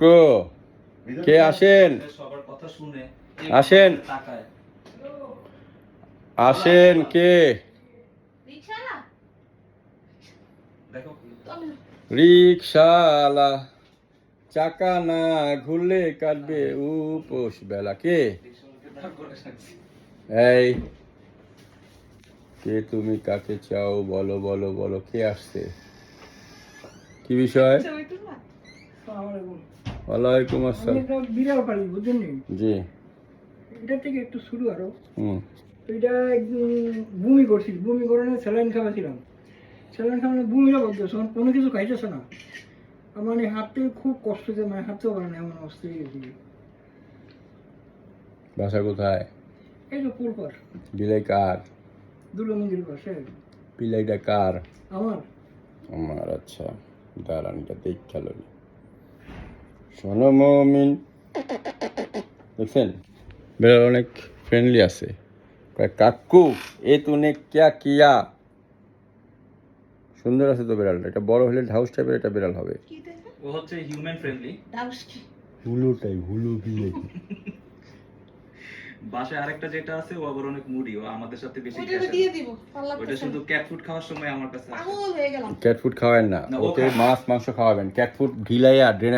কো কে আসেন? সবার কথা শুনে আসেন। আসেন কে? রিক্সাওয়ালা চাকা না ঘুরলে কাটবে উপোস বেলা। কে? এই কে তুমি কাকে চাও? বলো বলো বলো কে আসছে? কি বিষয়? ওয়ালাইকুম আসসালাম। বিড়াল পালি বুঝলেন জি। এটা থেকে একটু শুরু আরও। হুম। এটা বমি করছিল বমি করে স্যালাইন খাওয়াছিলাম। স্যালাইন খাওয়ানো বমিটা করতে তখন কোনো কিছু খাইতেছে না। আমার মানে হাঁটতে খুব কষ্ট হচ্ছে মানে হাঁটতেও পারে না এমন অবস্থা হয়ে গেছিল বাসা কোথায়? এই তো পুরপার বিলাই কার? দুর্গা মন্দির পাশে। বিলাইটা কার? আমার। আমার আচ্ছা। দাঁড়ান এটা দেখ খেলো শোনো মমিন দেখছেন? বেড়াল অনেক ফ্রেন্ডলি আছে। কাকু এ তুনে ক্যা কিয়া? সুন্দর আছে তো বেড়ালটা। এটা বড় হলে ঢাউস টাইপের এটা বেড়াল হবে। ও হচ্ছে হিউম্যান ফ্রেন্ডলি ডাউস কি? হুলু টাইপ হুলু বিলে। বাসায় আরেকটা যেটা আছে ও আবার অনেক মুডি ও আমাদের সাথে বেশি দিয়ে দিব ওইটা শুধু ক্যাট ফুড খাওয়ার সময় আমার কাছে পাগল হয়ে গেলাম। ক্যাট ফুড খাওয়াবেন না। ওকে মাছ মাংস খাওয়াবেন। ক্যাট ফুড ঘিলাইয়া ড্রেনে